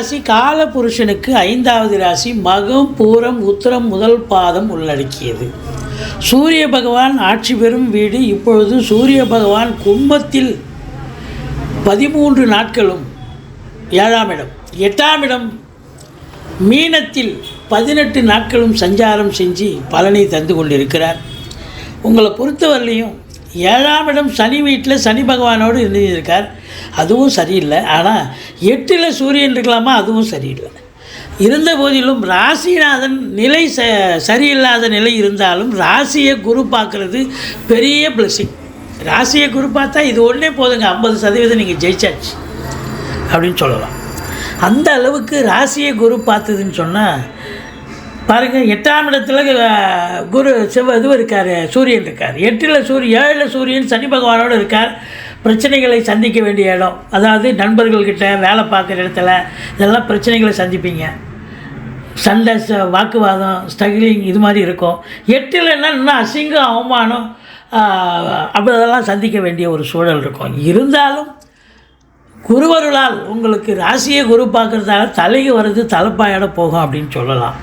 ராசி கால புருஷனுக்கு ஐந்தாவது ராசி மகம் பூரம் உத்தரம் முதல் பாதம் உள்ளடக்கியது. சூரிய பகவான் ஆட்சி பெறும் வீடு. இப்பொழுது சூரிய பகவான் கும்பத்தில் பதிமூன்று நாட்களும் ஏழாம் இடம். எட்டாம் இடம் மீனத்தில் பதினெட்டு நாட்களும் சஞ்சாரம் செஞ்சு பலனை தந்து கொண்டிருக்கிறார். உங்களை பொறுத்தவரையிலையும் ஏழாம் இடம் சனி வீட்டில் சனி பகவானோடு இருந்திருக்கார் அதுவும் சரியில்லை. ஆனால் எட்டில் சூரியன் இருக்கலாமா? அதுவும் சரியில்லை. இருந்த போதிலும் ராசிநாதன் நிலை ச சரியில்லாத நிலை இருந்தாலும் ராசியை குரு பார்க்குறது பெரிய பிளஸிங் ராசியை குரு பார்த்தா இது ஒன்றே போதுங்க. ஐம்பது சதவீதம் நீங்கள் ஜெயிச்சாச்சு அப்படின்னு சொல்லலாம். அந்த அளவுக்கு ராசியை குரு பார்த்ததுன்னு சொன்னால் பாருங்கள் எட்டாம் இடத்துல குரு செவ்வ இதுவும் இருக்கார். சூரியன் இருக்கார். எட்டில் சூரியன் ஏழில் சூரியன் சனி பகவானோடு இருக்கார். பிரச்சனைகளை சந்திக்க வேண்டிய இடம். அதாவது நண்பர்கள்கிட்ட வேலை பார்க்குற இடத்துல இதெல்லாம் பிரச்சனைகளை சந்திப்பீங்க. சண்டை ச- வாக்குவாதம் ஸ்ட்ரகிளிங் இது மாதிரி இருக்கும். எட்டில் என்ன இன்னும் அசிங்கம் அவமானம் அப்படி அதெல்லாம் சந்திக்க வேண்டிய ஒரு சூழல் இருக்கும். இருந்தாலும் குருவருளால் உங்களுக்கு ராசியை குரு பார்க்குறதால தலைக்கு வர்றது தலைப்பாயோட போகும் அப்படின்னு சொல்லலாம்.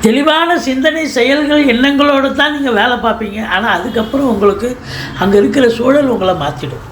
தெளிவான சிந்தனை செயல்கள் எண்ணங்களோடு தான் நீங்கள் வேலை பார்ப்பீங்க. ஆனால் அதுக்கப்புறம் உங்களுக்கு அங்கே இருக்கிற சூழல் உங்களை மாற்றிடும்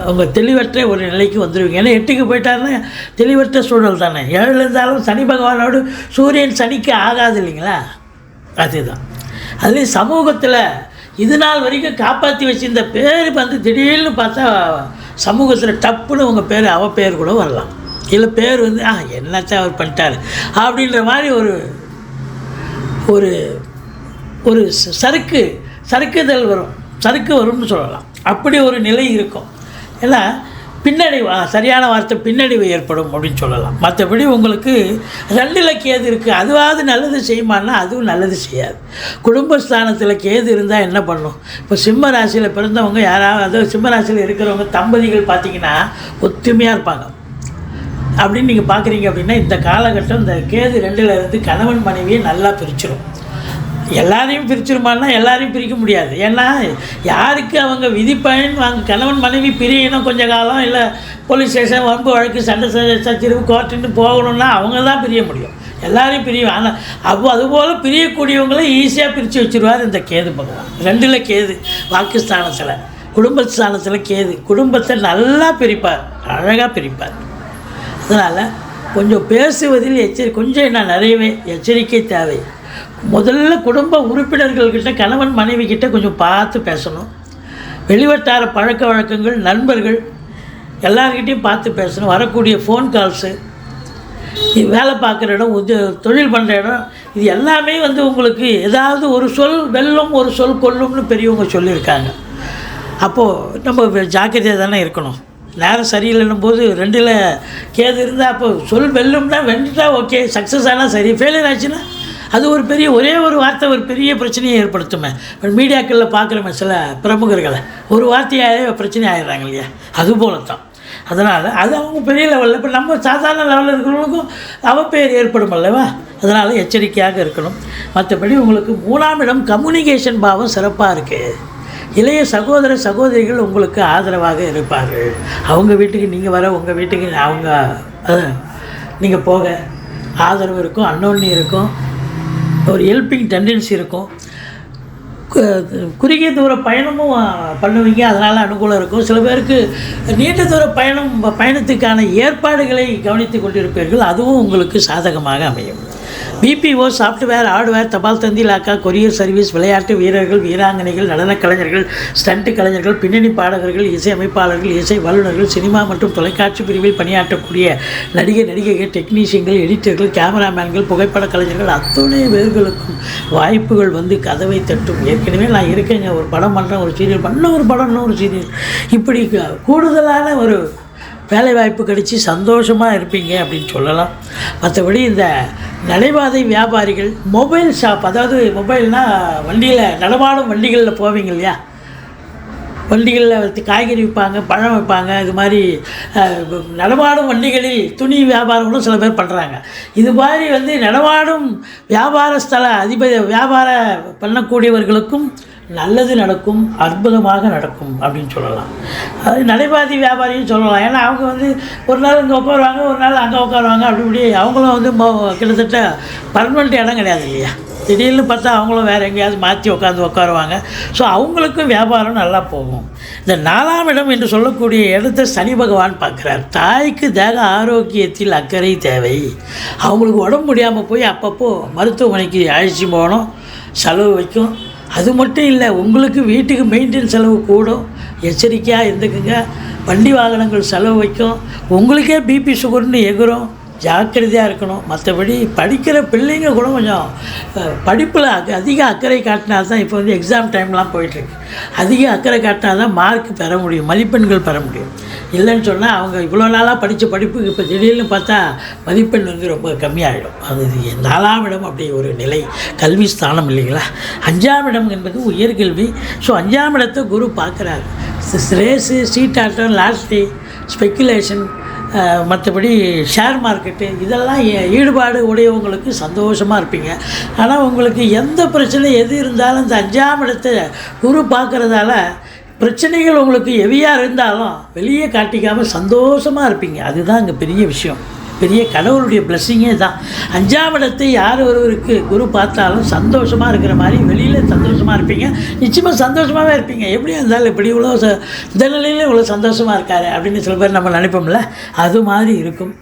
அவங்க தெளிவற்ற ஒரு நிலைக்கு வந்துடுவீங்க ஏன்னா எட்டுக்கு போயிட்டாருன்னா தெளிவற்ற சூழல் தானே. ஏழு இருந்தாலும் சனி பகவானோடு சூரியன் சனிக்கு ஆகாது இல்லைங்களா? அதுதான். அதுலேயும் சமூகத்தில் இது நாள் வரைக்கும் காப்பாற்றி வச்சிருந்த பேர் வந்து திடீர்னு பார்த்தா சமூகத்தில் டப்புன்னு உங்கள் பேர் அவ பேர் கூட வரலாம். இல்லை பேர் வந்து ஆ என்னத்தான் அவர் பண்ணிட்டாரு? அப்படின்ற மாதிரி ஒரு ஒரு ஒரு சறுக்கு சறுக்குதல் வரும். சறுக்கு வரும்னு சொல்லலாம். அப்படி ஒரு நிலை இருக்கும். ஏன்னா பின்னடைவு சரியான வார்த்தை பின்னடைவு ஏற்படும் அப்படின்னு சொல்லலாம். மற்றபடி உங்களுக்கு ரெண்டில் கேது இருக்குது அதுவாவது நல்லது செய்யுமான்னா அதுவும் நல்லது செய்யாது. குடும்பஸ்தானத்தில் கேது இருந்தால் என்ன பண்ணும்? இப்போ சிம்ம ராசியில் பிறந்தவங்க யாராவது அதாவது சிம்ம ராசியில் இருக்கிறவங்க தம்பதிகள் பார்த்தீங்கன்னா ஒத்துமையாக இருப்பாங்க. அப்படின்னு நீங்கள் பார்க்குறீங்க அப்படின்னா இந்த காலகட்டம் இந்த கேது ரெண்டில் இருந்து கணவன் மனைவியை நல்லா பிரிச்சிடும் எல்லாரையும் பிரிச்சிருமான்னா எல்லாரையும் பிரிக்க முடியாது. ஏன்னா யாருக்கு அவங்க விதிப்பயன் அவங்க கணவன் மனைவி பிரியணும் கொஞ்சம் காலம் இல்லை போலீஸ் ஸ்டேஷன் வம்பு வழக்கு சண்டை ச- கோர்ட்டுன்னு போகணும்னா அவங்க தான் பிரிய முடியும். எல்லாரையும் பிரியும் ஆனால் அப்போ அதுபோல் பிரியக்கூடியவங்களை ஈஸியாக பிரித்து வச்சிருவார் இந்த கேது பகவான். ரெண்டில் கேது. வாக்குஸ்தானத்தில். குடும்பஸ்தானத்தில் கேது. குடும்பத்தை நல்லா பிரிப்பார். அழகாக பிரிப்பார். அதனால் கொஞ்சம் பேசுவதில் எச்சரி கொஞ்சம் என்ன நிறையவே எச்சரிக்கை தேவை. முதல்ல குடும்ப உறுப்பினர்கள்கிட்ட கணவன் மனைவி கிட்ட கொஞ்சம் பார்த்து பேசணும். வெளிவட்டார பழக்க வழக்கங்கள் நண்பர்கள் எல்லார்கிட்டையும் பார்த்து பேசணும். வரக்கூடிய ஃபோன் கால்ஸு வேலை பார்க்குற இடம் உத தொழில் பண்ணுற இடம் இது எல்லாமே வந்து உங்களுக்கு ஏதாவது ஒரு சொல் வெல்லும் ஒரு சொல் கொல்லும்னு பெரியவங்க சொல்லியிருக்காங்க. அப்போது நம்ம ஜாக்கிரதையாக தானே இருக்கணும். நேரம் சரியில்லைன்னும் போது ரெண்டில் கேது இருந்தால் அப்போ சொல் வெல்லும்னா வென்றுட்டா ஓகே சக்ஸஸ் ஆனால் சரி. ஃபெயிலியர் ஆச்சுன்னா? அது ஒரு பெரிய ஒரே ஒரு வார்த்தை ஒரு பெரிய பிரச்சனையை ஏற்படுத்துமே. இப்போ மீடியாக்களில் பார்க்குறோமே சில பிரமுகர்களை. ஒரு வார்த்தையாகவே பிரச்சனை ஆகிடுறாங்க இல்லையா? அது போல தான் அதனால் அது அவங்க பெரிய லெவலில் இப்போ நம்ம சாதாரண லெவலில் இருக்கிறவங்களுக்கும் அவப்பெயர் ஏற்படும் அல்லவா? அதனால் எச்சரிக்கையாக இருக்கணும். மற்றபடி உங்களுக்கு மூணாம் இடம் கம்யூனிகேஷன் பாவம் சிறப்பாக இருக்குது இளைய சகோதர சகோதரிகள் உங்களுக்கு ஆதரவாக இருப்பார்கள். அவங்க வீட்டுக்கு நீங்கள் வர உங்கள் வீட்டுக்கு அவங்க நீங்கள் போக ஆதரவு இருக்கும் அன்னொன்னு இருக்கும். ஒரு ஹெல்பிங் டெண்டன்சி இருக்கும். கு- குறுகிய தூர பயணமும் பண்ணுவீங்க. அதனால் அனுகூலம் இருக்கும். சில பேருக்கு நீண்ட தூர பயணம் பயணத்துக்கான ஏற்பாடுகளை கவனித்து கொண்டிருப்பீர்கள். அதுவும் உங்களுக்கு சாதகமாக அமையும். பிபிஓ சாஃப்ட்வேர் ஹார்ட்வேர் தபால் தந்தி லாக்கா கொரியர் சர்வீஸ் விளையாட்டு வீரர்கள் வீராங்கனைகள் நடனக் கலைஞர்கள் ஸ்டண்ட் கலைஞர்கள் பின்னணி பாடகர்கள் இசை அமைப்பாளர்கள் இசை வல்லுநர்கள் சினிமா மற்றும் தொலைக்காட்சி பிரிவில் பணியாற்றக்கூடிய நடிகை நடிகைகள் டெக்னீஷியன்கள் எடிட்டர்கள் கேமராமேன்கள் புகைப்பட கலைஞர்கள் அத்துணை பேர்களுக்கும் வாய்ப்புகள் வந்து கதவை தட்டும். ஏற்கனவே நான் இருக்கேங்க. ஒரு படம் பண்ணுறேன் ஒரு சீரியல் பண்ண ஒரு படம் ஒரு சீரியல் இப்படி கூடுதலான ஒரு வேலை வாய்ப்பு கிடைச்சி சந்தோஷமாக இருப்பீங்க அப்படின்னு சொல்லலாம். மற்றபடி இந்த நடைபாதை வியாபாரிகள் மொபைல் ஷாப் அதாவது மொபைல்னால் வண்டியில் நடமாடும் வண்டிகளில் போவீங்க இல்லையா? வண்டிகளில் வந்து காய்கறி விற்பாங்க பழம் விற்பாங்க இது மாதிரி நடமாடும் வண்டிகளில் துணி வியாபாரங்களும் சில பேர் பண்ணுறாங்க இது மாதிரி வந்து நடமாடும் வியாபார ஸ்தல அதிபதி வியாபார பண்ணக்கூடியவர்களுக்கும் நல்லது நடக்கும் அற்புதமாக நடக்கும் அப்படின்னு சொல்லலாம். அது நடைபாதி வியாபாரியும் சொல்லலாம். ஏன்னா அவங்க வந்து ஒரு நாள் இங்கே உட்காருவாங்க ஒரு நாள் அங்கே உட்காருவாங்க அப்படி இப்படி. அவங்களும் வந்து கிட்டத்தட்ட பர்மனெண்ட் இடம் கிடையாது இல்லையா? திடீர்னு பார்த்தா அவங்களும் வேறு எங்கேயாவது மாற்றி உட்காந்து உட்காருவாங்க. ஸோ அவங்களுக்கும் வியாபாரம் நல்லா போகும். இந்த நாலாம் இடம் என்று சொல்லக்கூடிய இடத்த சனி பகவான் பார்க்குறார். தாய்க்கு தேக ஆரோக்கியத்தில் அக்கறை தேவை. அவங்களுக்கு உடம்பு முடியாமல் போய் அப்பப்போ மருத்துவமனைக்கு அழைச்சி போகணும் செலவு வைக்கும். அது மட்டும் இல்லை உங்களுக்கு வீட்டுக்கு மெயின்டெனன்ஸ் செலவு கூடும். எச்சரிக்கையாக இருந்துக்குங்க. வண்டி வாகனங்கள் செலவு வைக்கும். உங்களுக்கே பிபி சுகர்னு எகுரும் ஜாக்கிரதையாக இருக்கணும். மற்றபடி படிக்கிற பிள்ளைங்க கூட கொஞ்சம் படிப்பில் அதிக அக்கறை காட்டினா தான் இப்போ வந்து எக்ஸாம் டைம்லாம் போயிட்டுருக்கு. அதிக அக்கறை காட்டினா தான் மார்க் பெற முடியும். மதிப்பெண்கள் பெற முடியும். இல்லைன்னு சொன்னால் அவங்க இவ்வளோ நாளாக படித்த படிப்புக்கு இப்போ திடீர்னு பார்த்தா மதிப்பெண் வந்து ரொம்ப கம்மியாகிடும் அது நாலாம் இடம் அப்படி ஒரு நிலை. கல்வி ஸ்தானம் இல்லைங்களா? அஞ்சாம் இடம் என்பது உயர்கல்வி ஸோ அஞ்சாம் இடத்தை குரு பார்க்குறாரு. ரேஸு சீட்டாட்டம் லாஸ்டி ஸ்பெக்குலேஷன் மற்றபடி ஷேர் மார்க்கெட்டு இதெல்லாம் ஈடுபாடு உடையவங்களுக்கு சந்தோஷமாக இருப்பீங்க. ஆனால் உங்களுக்கு எந்த பிரச்சனை எது இருந்தாலும் இந்த அஞ்சாம் இடத்தை குரு பார்க்குறதால பிரச்சனைகள் உங்களுக்கு ஹெவியாக இருந்தாலும் வெளியே காட்டிக்காமல் சந்தோஷமாக இருப்பீங்க. அதுதான் இங்கே பெரிய விஷயம். பெரிய கடவுளுடைய பிளஸ்ஸிங்கே தான் அஞ்சாம் இடத்தை யார் ஒருவருக்கு குரு பார்த்தாலும் சந்தோஷமாக இருக்கிற மாதிரி வெளியில் சந்தோஷமாக இருப்பீங்க. நிச்சயமாக சந்தோஷமாகவே இருப்பீங்க. எப்படியா இருந்தாலும் இப்படி இவ்வளோ ச இந்த நிலையிலே இவ்வளோ சந்தோஷமாக இருக்காரு அப்படின்னு சில பேர் நம்ம நினைப்போம்ல. அது மாதிரி இருக்கும்.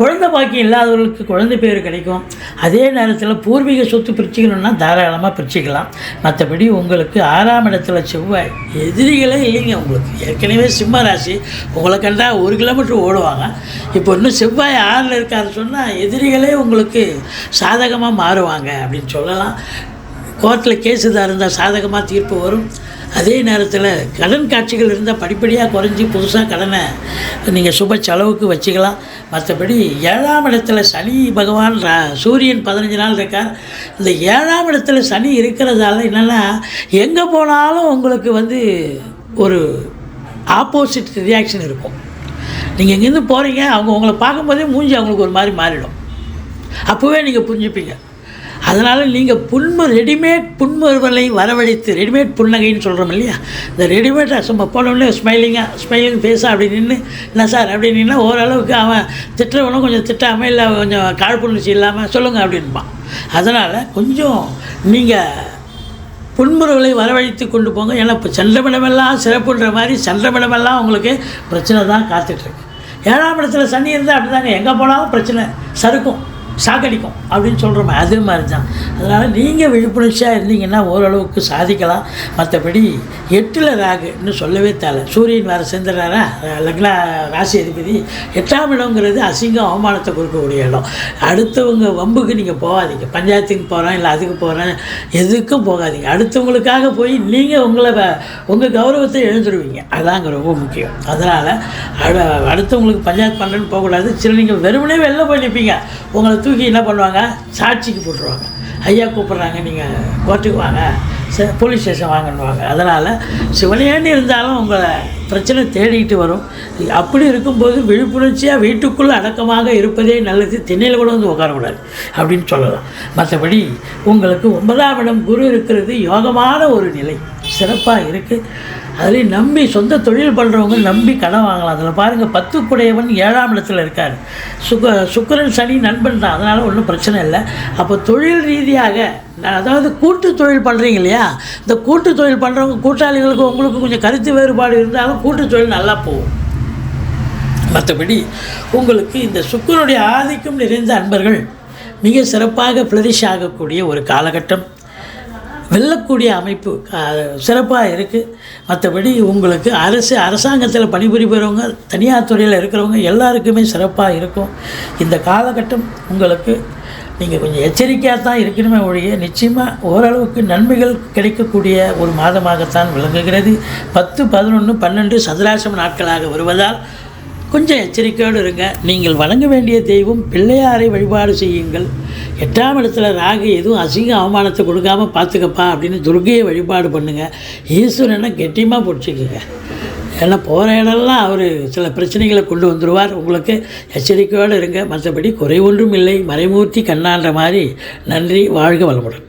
குழந்தை பாக்கியம் இல்லாதவர்களுக்கு குழந்தை பேர் கிடைக்கும். அதே நேரத்தில் பூர்வீக சொத்து பிரிச்சுக்கணும்னா தாராளமாக பிரிச்சுக்கலாம். மற்றபடி உங்களுக்கு ஆறாம் இடத்துல செவ்வாய் எதிரிகளே இல்லைங்க. உங்களுக்கு ஏற்கனவே சிம்ம ராசி. உங்களை கண்டா ஒரு கிலோமீட்டர் ஓடுவாங்க. இப்போ இன்னும் செவ்வாய் ஆறு ஆறில் இருக்காரு சொன்னால் எதிரிகளே உங்களுக்கு சாதகமாக மாறுவாங்க அப்படின்னு சொல்லலாம். கோர்ட்டில் கேஸ் இதாக இருந்தால் சாதகமாக தீர்ப்பு வரும். அதே நேரத்தில் கடன் காட்சிகள் இருந்தால் படிப்படியாக குறைஞ்சி புதுசாக கடனை நீங்கள் சுப செலவுக்கு வச்சுக்கலாம். மற்றபடி ஏழாம் இடத்துல சனி பகவான் ரா- சூரியன் பதினஞ்சு நாள் இருக்கார். இந்த ஏழாம் இடத்துல சனி இருக்கிறதால என்னென்னா எங்கே போனாலும் உங்களுக்கு வந்து ஒரு ஆப்போசிட் ரியாக்ஷன் இருக்கும். நீங்கள் இங்கேருந்து போகிறீங்க அவங்க உங்களை பார்க்கும்போதே மூஞ்சி அவங்களுக்கு ஒரு மாதிரி மாறிடும். அப்போவே நீங்கள் புரிஞ்சுப்பீங்க. அதனால் நீங்கள் புன்மு ரெடிமேட் புன்முறுவலை வரவழைத்து ரெடிமேட் புன்னகைன்னு சொல்கிறோம் இல்லையா? இந்த ரெடிமேட் சும்மா போனோடனே ஸ்மைலிங்காக ஸ்மைலிங் ஃபேஸாக அப்படி நின்று என்ன சார் அப்படி நின்னா ஓரளவுக்கு அவன் திட்டுறவனும் கொஞ்சம் திட்டாமல் இல்லை கொஞ்சம் காழ்ப்புணர்ச்சி இல்லாமல் சொல்லுங்கள் அப்படின்பான். அதனால் கொஞ்சம் நீங்கள் புன்முறுவலை வரவழைத்து கொண்டு போங்க. ஏன்னா இப்போ சந்திரமிடமெல்லாம் சிறப்புன்ற மாதிரி சந்திரமிடமெல்லாம் உங்களுக்கு பிரச்சனை தான் காத்துட்ருக்கு ஏழாம் இடத்துல சனி இருந்தால் அப்படி தாங்க எங்கே போனாலும் பிரச்சனை. சறுக்கும். சாக்கடிக்கும் அப்படின்னு சொல்கிறோமே அது மாதிரி தான் அதனால் நீங்கள் விழிப்புணர்ச்சியாக இருந்தீங்கன்னா ஓரளவுக்கு சாதிக்கலாம். மற்றபடி எட்டில் ராகு இன்னும் சொல்லவே தேவை சூரியன் வேறு சேர்ந்துடுறாரா? லக்னா ராசி அதிபதி. எட்டாம் இடங்கிறது அசிங்கம் அவமானத்தை கொடுக்கக்கூடிய இடம். அடுத்தவங்க வம்புக்கு நீங்கள் போகாதீங்க. பஞ்சாயத்துக்கு போகிறேன் இல்லை அதுக்கு போகிறேன் எதுக்கும் போகாதீங்க. அடுத்தவங்களுக்காக போய் நீங்கள் உங்களை வ- உங்கள் கௌரவத்தை எழுந்துருவீங்க. அதாங்க ரொம்ப முக்கியம். அதனால் அடு அடுத்தவங்களுக்கு பஞ்சாயத்து பண்ணுறேன்னு போகக்கூடாது. சில நீங்கள் வெறுமனே வெளில போய் நிற்பீங்க உங்களை தூக்கி என்ன பண்ணுவாங்க? சாட்சிக்கு போட்டுருவாங்க. ஐயா கூப்பிட்றாங்க நீங்கள் கோர்ட்டுக்கு வாங்க. ச போலீஸ் ஸ்டேஷன் வாங்கன்னுவாங்க. அதனால் சிவனேன்னு இருந்தாலும் உங்களை பிரச்சனை தேடிக்கிட்டு வரும். அப்படி இருக்கும்போது விழிப்புணர்ச்சியாக வீட்டுக்குள்ளே அடக்கமாக இருப்பதே நல்லது. திண்ணையில் கூட வந்து உட்காரக்கூடாது அப்படின்னு சொல்லலாம். மற்றபடி உங்களுக்கு ஒன்பதாம் இடம் குரு இருக்கிறது யோகமான ஒரு நிலை. சிறப்பாக இருக்குது அதுலேயும் நம்பி சொந்த தொழில் பண்ணுறவங்க நம்பி கடன் வாங்கலாம். அதில் பாருங்கள் பத்துக்குடையவன் ஏழாம் இடத்துல இருக்கார். சுக சுக்கிரன் சனி நண்பன் தான். அதனால் ஒன்றும் பிரச்சனை இல்லை. அப்போ தொழில் ரீதியாக நான் அதாவது கூட்டு தொழில் பண்ணுறீங்க இல்லையா? இந்த கூட்டு தொழில் பண்ணுறவங்க கூட்டாளிகளுக்கு உங்களுக்கு கொஞ்சம் கருத்து வேறுபாடு இருந்தாலும் கூட்டு தொழில் நல்லா போகும். மற்றபடி உங்களுக்கு இந்த சுக்கிரனுடைய ஆதிக்கம் நிறைந்த அன்பர்கள் மிக சிறப்பாக ஃப்ளரிஷ் ஆகக்கூடிய ஒரு காலகட்டம். வெல்லக்கூடிய அமைப்பு சிறப்பாக இருக்குது மற்றபடி உங்களுக்கு அரசு அரசாங்கத்தில் பணிபுரிபவங்க தனியார் துறையில் இருக்கிறவங்க எல்லாருக்குமே சிறப்பாக இருக்கும். இந்த காலகட்டம் உங்களுக்கு நீங்கள் கொஞ்சம் எச்சரிக்கையாக தான் இருக்கணுமே ஒழிய நிச்சயமாக ஓரளவுக்கு நன்மைகள் கிடைக்கக்கூடிய ஒரு மாதமாகத்தான் விளங்குகிறது. பத்து பதினொன்று பன்னெண்டு சதுராசம் நாட்களாக வருவதால் கொஞ்சம் எச்சரிக்கையோடு இருங்க. நீங்கள் வணங்க வேண்டிய தெய்வம் பிள்ளையாரை வழிபாடு செய்யுங்கள். எட்டாம் இடத்துல ராகு எதுவும் அசிங்க அவமானத்தை கொடுக்காம பார்த்துக்கப்பா அப்படின்னு துர்கையை வழிபாடு பண்ணுங்கள் ஈஸ்வரனை கெட்டியமாக பிடிச்சிக்கோங்க. ஏன்னா போகிற இடம்லாம் அவர் சில பிரச்சனைகளை கொண்டு வந்துடுவார் உங்களுக்கு எச்சரிக்கையோடு இருங்க. மற்றபடி குறை ஒன்றும் இல்லை. மறைமூர்த்தி கண்ணான்ற மாதிரி நன்றி வாழ்க வளமுடன்.